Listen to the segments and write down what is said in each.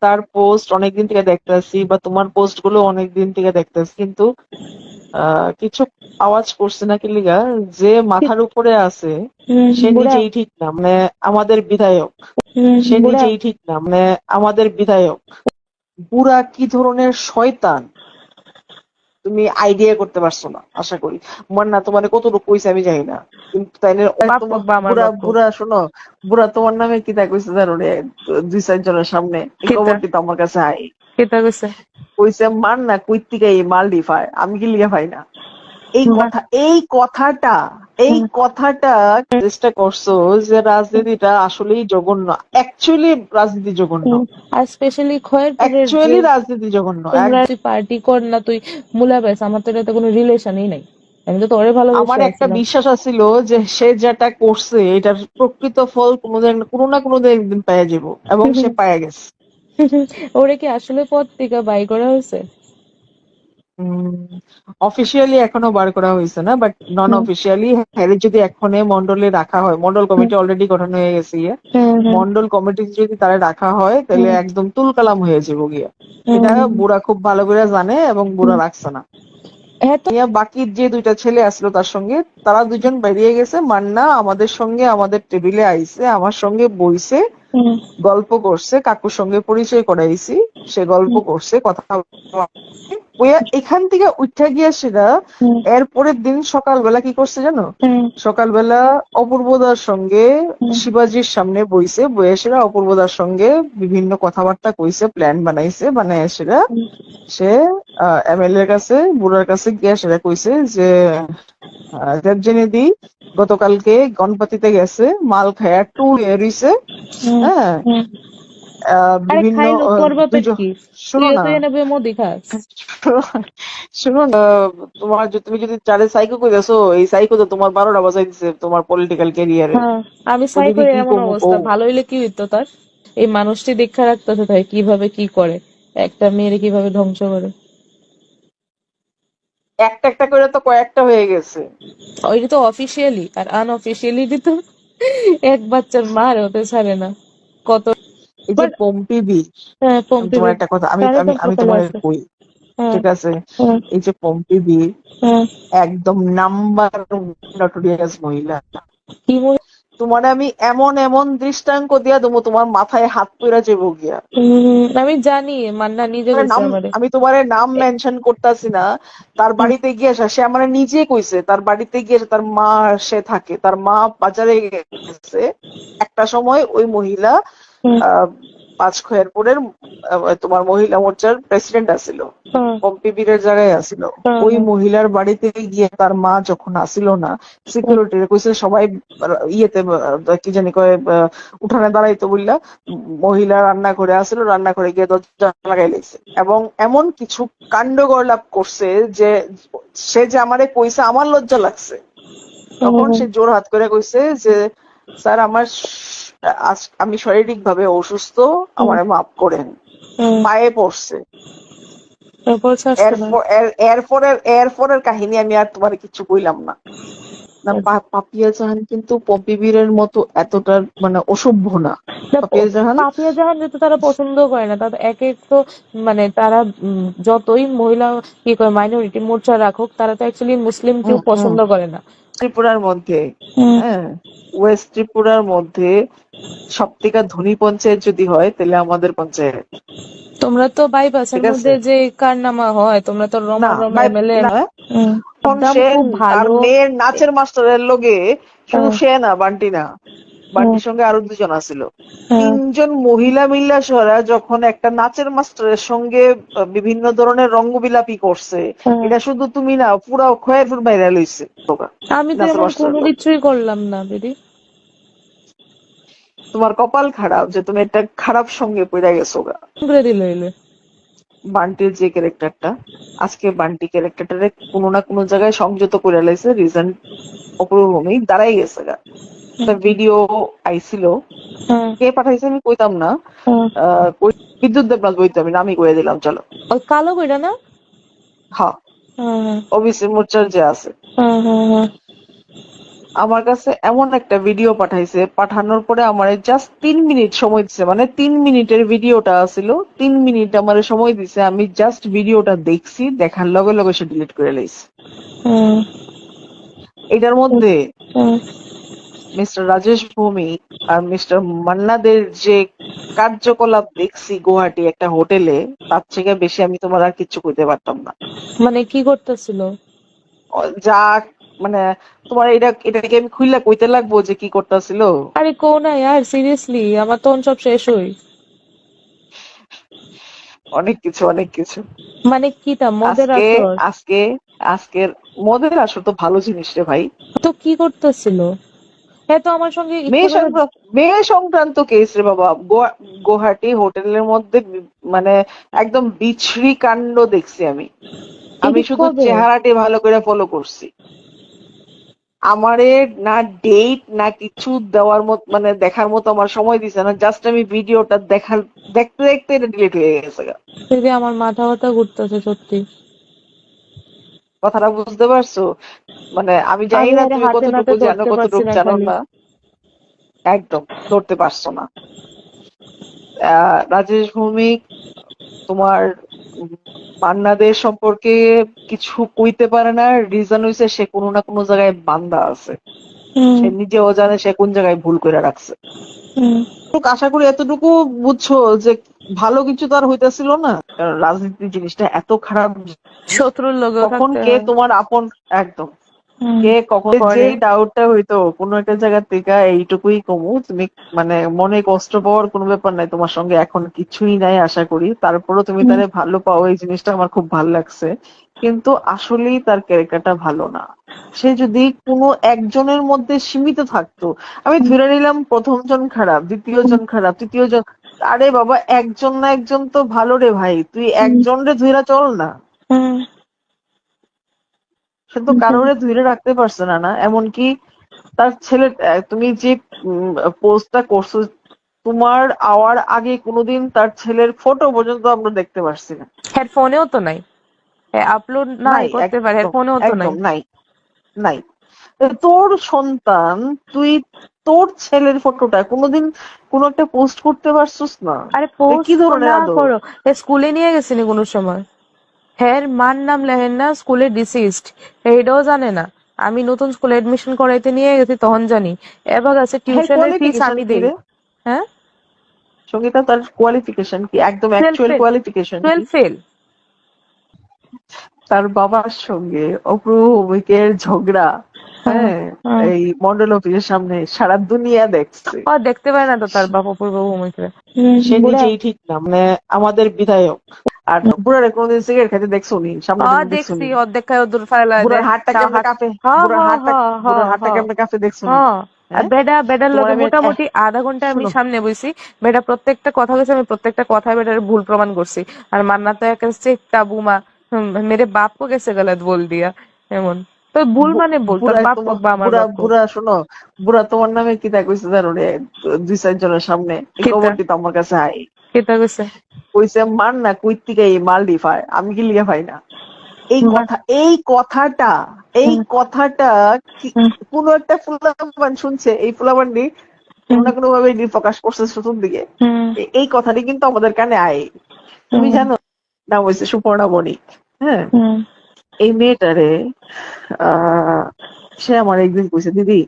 তার পোস্ট অনেকদিন থেকে দেখতেছি বা তোমার পোস্টগুলো অনেকদিন থেকে দেখতেছি কিন্তু আহ, কিছু আওয়াজ করছে না কি লিগা যে মাথার উপরে আছে সে নিজেই ঠিক না মানে আমাদের বিধায়ক সে নিজেই ঠিক না মানে আমাদের বিধায়ক। বুড়া কি ধরনের শয়তান? তুমি আইডিয়া করতে পারছ না আশা করি। আমার না তোমার কতটুকু কইছে আমি জানি না। কিন্তু তোমার বুড়া বুড়া শোনো বুড়া তোমার নামে কি তা কইছে জানো রে? দুই চারজনের সামনে। এই কি খবরটি তো আমার কাছে আই কেতা কইছে? কইছে মান না কইতিকা এই মাল ডিফায় আমি কি লিখে পাই না। এই কথা এই কথাটা এই কথাটা চেষ্টা করছ যে রাজনীতিটা আসলেই জঘন্য। অ্যাকচুয়ালি রাজনীতি জঘন্য। আর স্পেশালি খয়ের অ্যাকচুয়ালি রাজনীতি জঘন্য তুই পার্টি কর না তুই মুলা বেস আমার তো এটাতে কোনো রিলেশনই নাই। আমি তো তোরে ভালো আমার একটা বিশ্বাস আছিল যে সে যেটা করছে এটার প্রকৃত ফল কোনোদিন কোনো না কোনোদিন একদিন পাওয়া যাব এবং সে পাওয়া গেছে। ওরে কি আসলে পদ থেকে বাই করা হয়েছে? অফিসিয়ালি এখনও বার করা হয়েছে না বাট নন অফিসিয়ালি হ্যারে যদি এখনে মন্ডলে রাখা হয় মন্ডল কমিটি অলরেডি গঠন হয়ে গেছে গিয়ে। মন্ডল কমিটি যদি তারা রাখা হয় তাহলে। একদম তুলকালাম হয়ে যাব গিয়া। এটা বুড়া খুব ভালো করে জানে এবং বুড়া রাখছে না। হ্যাঁ ইয়া বাকি যে দুইটা ছেলে আসলো তার সঙ্গে তারা দুজন বেরিয়ে গেছে। মান্না আমাদের সঙ্গে আমাদের টেবিলে আইছে আমার সঙ্গে বইছে গল্প করছে কাকুর সঙ্গে পরিচয় করাইছি। সে গল্প করছে কথা এখান থেকে উঠা গিয়া সেটা হুম, এর পরের দিন সকালবেলা কি করছে জানো? সকালবেলা অপূর্বদার সঙ্গে। শিবাজির সামনে বইছে বইয়ে সেরা অপূর্বদার সঙ্গে বিভিন্ন কথাবার্তা কইছে প্ল্যান বানাইছে বানায় সেরা। সে এমএলএ এর কাছে বুড়ার কাছে গিয়া সেটা কইছে যে আহ, দি গতকালকে গণপতিতে গেছে মাল খায়া টু হ্যাঁ। বিভিন্ন খাইলো আহ, তোর বাপের দুজন- কি? শোনো না। তো এনে বইয়ে মোদি খাস শুনো না তোমার তুমি যদি চারে সাইকো কইতাছো এই সাইকো তো তোমার বারোটা বাজাই দিছে তোমার পলিটিক্যাল ক্যারিয়ারে হ্যাঁ আমি চাই যদি করে কি এমন অবস্থা। ভালো হইলে কি হইতো তার? এই মানুষটি দেখা রাখতেছে তাই কীভাবে কি করে? একটা মেয়েরে কীভাবে ধ্বংস করে? একটা একটা করে তো কয়েকটা হয়ে গেছে। ওইটা তো অফিসিয়ালি আর আনঅফিসিয়ালি তো এক বাচ্চার মার হতে ছাড়ে না। কত এই যে পম্পি হ্যাঁ, আমি পম্পি তোমার একটা কথা আমি আমি আমি তোমার কই হ্যাঁ, ঠিক আছে? হ্যাঁ, এই যে পম্পি বি। একদম নাম্বার নটোরিয়াস মহিলা। কি তোমার আমি এমন এমন দৃষ্টান্ত দিয়া দেবো তোমার মাথায় হাত পইরা যাব গিয়া। আমি জানি মান্না নিজে নাম আমি তোমার নাম মেনশন করতেছি না। তার বাড়িতে গিয়ে আসা সে আমার নিজে কইছে তার বাড়িতে গিয়ে তার মা সে থাকে তার মা বাজারে গেছে। একটা সময় ওই মহিলা পাঁচ খয়েরপুরের তোমার মহিলা মোর্চার প্রেসিডেন্ট হ্যাঁ, পম্পি বীরের জায়গায় আসিল। ওই মহিলার বাড়িতে গিয়ে তার মা যখন আসিল না সিকিউরিটি কইছে সবাই ইয়েতে কি জানি কয় উঠানে দাঁড়াইতো বললা মহিলা রান্না করে আসিল রান্না করে গিয়ে দরজা লাগাই লাইছে। এবং এমন কিছু কাণ্ড গড়লাপ করছে যে সে যে আমারে কইছে আমার লজ্জা লাগছে। তখন সে জোর হাত করে কইছে যে স্যার আমার আজ- আমি শারীরিক ভাবে অসুস্থ আমারে মাফ করেন। পায়ে পড়ছে। এরপরের এরপরের কাহিনী আমি আর তোমার কিছু কইলাম না। না পাপিয়া জাহান কিন্তু পপি বীরের মতো এতটা মানে অসভ্য না। পাপিয়া জাহান পাপিয়া জাহান যেহেতু তারা পছন্দ করে না তাদের এক এক তো মানে তারা যতই মহিলা কি করে মাইনরিটি মোর্চা রাখুক তারা তো অ্যাকচুয়ালি মুসলিম কেউ। পছন্দ করে না। ত্রিপুরার মধ্যে হ্যাঁ ওয়েস্ট ত্রিপুরার মধ্যে সবথেকে ধনী পঞ্চায়েত যদি হয় তাহলে আমাদের পঞ্চায়েত। তোমরা তো বাইপাসের। মধ্যে যে কারনামা হয় তোমরা তো রমা রমা মেলে মেয়ের নাচের মাস্টারের লগে শুধু। সে না বান্টি না। বান্টির সঙ্গে আরও দুজন আছিল হ্যাঁ, তিনজন মহিলা মিল্লা সরা যখন একটা নাচের মাস্টারের সঙ্গে বিভিন্ন ধরনের রঙ্গবিলাপি করছে হ্যাঁ। এটা শুধু তুমি না পুরা খয়েরপুর বাইরে লইছে। তোকা। আমি তো কোনো কিছুই করলাম না দিদি। তোমার কপাল খারাপ যে তুমি একটা খারাপ সঙ্গে পড়ে গেছো গা। দিল বান্টির যে ক্যারেক্টারটা আজকে বান্টি ক্যারেক্টারটারে কোনো না কোনো জায়গায় সংযত করে লাইছে রিজন অপরভূমি দাঁড়াই গেছে গা। ভিডিও আইছিল কে পাঠাইছে আমি কইতাম না বিদ্যুৎ দেবনাথ বইতে আমি নামই কয়ে দিলাম চলো। ওই কালো কইরা না? হ্যাঁ। ওবিসি মোর্চার যে আছে। আমার কাছে এমন একটা ভিডিও পাঠাইছে পাঠানোর পরে আমার জাস্ট তিন মিনিট সময় দিছে মানে তিন মিনিটের ভিডিওটা ছিল তিন মিনিট আমার সময় দিছে আমি জাস্ট ভিডিওটা দেখছি দেখার লগে লগে সে ডিলিট করে লাইছে। এটার মধ্যে মিস্টার রাজেশ ভৌমিক আর মিস্টার মান্নাদের যে কার্যকলাপ দেখছি গুয়াহাটি একটা হোটেলে তার থেকে বেশি আমি তোমার আর কিচ্ছু কইতে পারতাম না। মানে কি করতেছিল? যা মানে তোমার এটা এটাকে আমি খুইলা কইতে লাগবো যে কি করতেছিল। আরে কো না ইয়ার সিরিয়াসলি আমার তখন সব শেষ হই। অনেক কিছু অনেক কিছু। মানে কি তা মদের আসর? আজকে আজকের মদের আসর তো ভালো জিনিস রে ভাই। তো কি করতেছিল? হ্যাঁ তো আমার সঙ্গে মেয়ে সংক্রান্ত কেস রে বাবা। গোয়া- গুয়াহাটি হোটেলের মধ্যে মানে একদম বিছড়ি কাণ্ড দেখছি আমি। আমি শুধু চেহারাটি ভালো করে ফলো করছি। আমারে না ডেট না কিছু দেওয়ার মত মানে দেখার মতো আমার সময় দিছে না জাস্ট আমি ভিডিওটা দেখার দেখতে দেখতে এটা ডিলিট হয়ে গেছে। দিদি আমার মাথা ব্যথা ঘুরতেছে সত্যি। কথাটা বুঝতে পারছ? মানে আমি জানি না তুমি কতটুকু জানো কতটুকু জানো না। একদম ধরতে পারছ না। রাজেশ ভৌমিক তোমার উম, মান্নাদের সম্পর্কে কিছু কইতে পারে না। রিজন হইছে সে কোনো না কোনো জায়গায় বান্দা আছে। সে নিজেও জানে সে কোন জায়গায় ভুল করে রাখছে। আশা করি এতটুকু বুঝছ যে ভালো কিছু তো আর হইতেছিল না। কারণ রাজনীতি জিনিসটা এত খারাপ। শত্রুর লোকে কখন কে তোমার আপন? একদম। কে কখন পরে। যে ডাউটটা হইতো কোনো একটা জায়গা থেকে এইটুকুই কমু তুমি মানে মনে কষ্ট পাওয়ার কোনো ব্যাপার নাই। তোমার সঙ্গে এখন কিছুই নাই আশা করি। তারপরও তুমি তারে ভালো পাও। এই জিনিসটা আমার খুব ভালো লাগছে। কিন্তু আসলেই তার ক্যারেক্টারটা ভালো না। সে যদি কোনো একজনের মধ্যে সীমিত থাকতো আমি ধরে নিলাম প্রথম জন খারাপ দ্বিতীয় জন খারাপ তৃতীয় জন আরে বাবা একজন না একজন তো ভালো রে ভাই। তুই একজন রে ধইরা চল না। সে তো কারোরে ধরে রাখতে পারছে না না? এমনকি তার ছেলে তুমি যে পোস্টটা করছ তোমার আওয়ার আগে কোনোদিন তার ছেলের ফটো পর্যন্ত আমরা দেখতে পারছি না। হেডফোনেও তো নাই। আপলোড নাই করতে পারে হেডফোনেও তো নাই। একদম নাই। নাই তোর সন্তান তুই তোর ছেলের ফটোটা কোনোদিন কোনো একটা পোস্ট করতে পারছিস না? আরে পোস্ট কি ধরনের না করো। স্কুলে নিয়ে গেছিনি কোনো সময়? হ্যার মার নাম লেহেন না স্কুলে ডিসিস্ট এটাও জানে না। আমি নতুন স্কুলে এডমিশন করাইতে নিয়ে গেছি তখন জানি। এবার আছে টিউশনের ফিস আমি দেই। হ্যাঁ? সঙ্গীতা তার কোয়ালিফিকেশন কি? একদম অ্যাকচুয়াল কোয়ালিফিকেশন টুয়েলভ ফেল তার বাবার সঙ্গে অপূর্ব ভৌমিকের ঝগড়া। হ্যাঁ এই মন্ডল অফিসের সামনে সারা দুনিয়া দেখছে। ও দেখতে পারে না তো তার বাপ অপূর্ব ভৌমিকরে সে নিজেই ঠিক না মানে আমাদের বিধায়ক। আর বুড়ারে কোনোদিন সিগারেট খেতে দেখছ নি সামনে থেকে দেখছ অর্ধেক খায় দূর ফেলা বুড়ার হাতটা কেমনে কাঁপে? হ্যাঁ, বুড়ার হ্যাঁ, হাতটা হ্যাঁ, বুড়ার হ্যাঁ, হাতটা হ্যাঁ। কাঁপে দেখছ? হ্যাঁ হ্যাঁ? বেডা বেডার তোমার মোটামুটি আধা ঘণ্টা আমি সামনে বইছি। বেডা প্রত্যেকটা কথা কইছে আমি প্রত্যেকটা কথা বেডার ভুল প্রমাণ করছি। আর মান্না তো একটা চেকটা বুমা মেরে বাপ কো কেসে গলত বল দিয়া এমন। তো ভুল মানে ভুল তোর বুড়া বাপ হোক বা আমার বুড়া বাপ বুড়া শোনো বুড়া তোমার নামে কি তা কইছে জানো রে? দুই চার জনের সামনে? খবরটি তো আমার কাছে আই। কেতা কইছে? কইছে মান না কুইত থেকে এই মালদ্বীপ হয় আমি কি লিখে পাই না? এই কথা এই কথাটা এই কথাটা কোন একটা ফুলাবান শুনছে এই ফুলাবানটি কোনো না কোনো ভাবে প্রকাশ করছে শুতুর দিকে এই কথাটি কিন্তু আমাদের কানে আয় তুমি জানো নাম হয়েছে সুপর্ণা বণিক হ্যাঁ? এই মেয়েটারে আহ সে আমার একদিন কইছে দিদি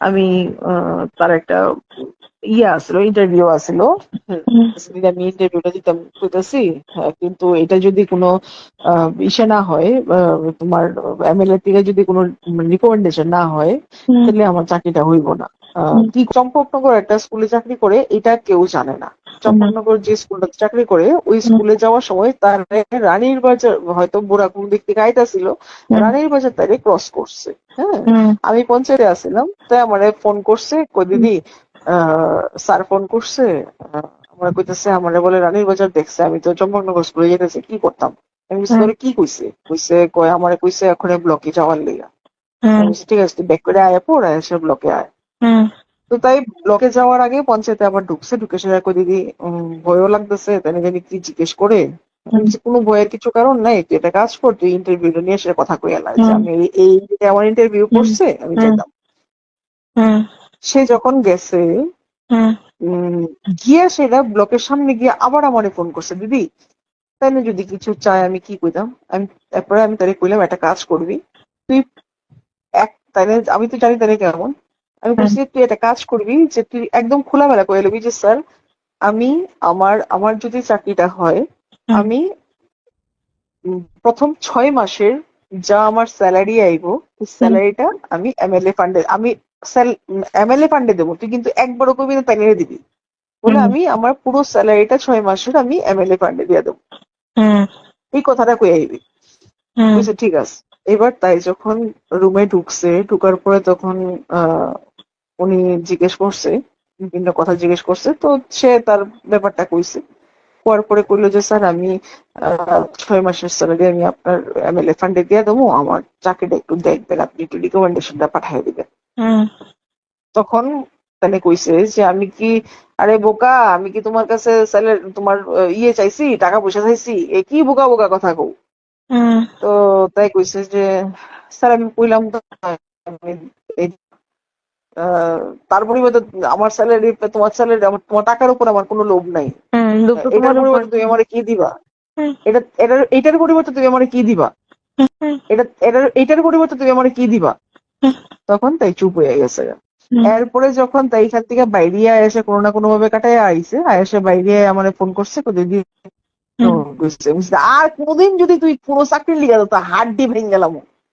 আমি আহ, তার একটা ইয়ে আসলো ইন্টারভিউ আসলো। আমি ইন্টারভিউটা দিতাম কইতাছি হ্যাঁ, কিন্তু এটা যদি কোনো ইসে না হয় তোমার এমএলএ থেকে যদি কোনো রিকমেন্ডেশন না হয় তাহলে আমার চাকরিটা হইব না। কি চম্পকনগর একটা স্কুলে চাকরি করে এটা কেউ জানে না। চম্পকনগর যে স্কুলটাতে চাকরি করে ওই স্কুলে যাওয়ার সময় তার রানীর বাজার হয়তো বুড়া কোন দিক থেকে আইতাছিল রানীর বাজার তারে ক্রস করছে হ্যাঁ? আমি পঞ্চায়েতে আসছিলাম তাই আমার ফোন করছে কই দিদি স্যার ফোন করছে আমার কইতেছে আমারে বলে রানীর বাজার দেখছে আমি তো চম্পকনগর স্কুলে যেতেছি কি করতাম? আমি হুম। কি কইছে? কইছে কয় আমারে কইছে এখন ব্লকে যাওয়ার লিগা। ঠিক আছে তুই ব্যাক করে আয় পড় এসে ব্লকে আয়। হুম, তো তাই ব্লকে যাওয়ার আগে পঞ্চায়েতে আবার ঢুকছে ঢুকে সে কই দিদি ভয়ও লাগতেছে তাই জানি কি জিজ্ঞেস করে? কোনো ভয়ের কিছু কারণ নাই তুই একটা কাজ কর তুই ইন্টারভিউ নিয়ে এসে কথা কই যে আমি এই- আমার ইন্টারভিউ করছে আমি। যেতাম হুম। সে যখন গেছে গিয়ে সেটা ব্লকের সামনে গিয়ে আবার আমারে ফোন করছে দিদি তাইলে যদি কিছু চায় আমি কি কইতাম? আমি তারপরে আমি তারে কইলাম একটা কাজ করবি। তুই এক তাইলে আমি তো জানি তারে কেমন। আমি বলছি তুই একটা কাজ করবি যে তুই একদম খোলামেলা কয়ে লবি যে স্যার আমি আমার আমার যদি চাকরিটা হয় আমি প্রথম ছয় মাসের যা আমার স্যালারি আইবো ওই স্যালারিটা আমি এমএলএ ফান্ডে আমি এমএলএ ফান্ডে দেবো তুই কিন্তু একবারও কবি না তাইলে দিবি। বলে আমি আমার পুরো স্যালারিটা ছয় মাসের আমি এমএলএ ফান্ডে দিয়ে দেবো। এই কথাটা কয়ে আইবি? বুঝছে ঠিক আছে। এবার তাই যখন রুমে ঢুকছে ঢুকার পরে তখন আহ, উনি জিজ্ঞেস করছে বিভিন্ন কথা জিজ্ঞেস করছে তো সে তার ব্যাপারটা কইছে। কোয়ার পরে কইলো যে স্যার আমি ছয় মাসের স্যালারি আমি আপনার এমএলএ ফান্ডে দিয়ে দেবো আমার চাকরিটা একটু দেখবেন আপনি একটু রিকমেন্ডেশনটা পাঠিয়ে দিবেন। তখন তাহলে কইছে যে আমি কি আরে বোকা আমি কি তোমার কাছে স্যালারি তোমার ইয়ে চাইছি টাকা পয়সা চাইছি? এ কি বোকা বোকা কথা কও? তো তাই কইছে যে স্যার আমি কইলাম তো তার পরিবর্তে আমার স্যালারি তোমার স্যালারি আমার তোমার টাকার উপর আমার কোনো লোভ নাই। এটার পরিবর্তে তুমি আমারে কি দিবা। এটা এটার এটার পরিবর্তে তুমি আমারে কি দিবা? এটা এটার এটার পরিবর্তে তুমি আমারে কি দিবা। তখন তাই চুপ হয়ে গেছে। এরপরে যখন তাই এখান থেকে বাইরে এসে কোনো না কোনো ভাবে কাটাই আইছে এসে বাইরে আমার ফোন করছে দিদি আর কোনোদিন যদি তুই কোনো চাকরি লিগা তা হাড্ডি ভেঙে গেলাম।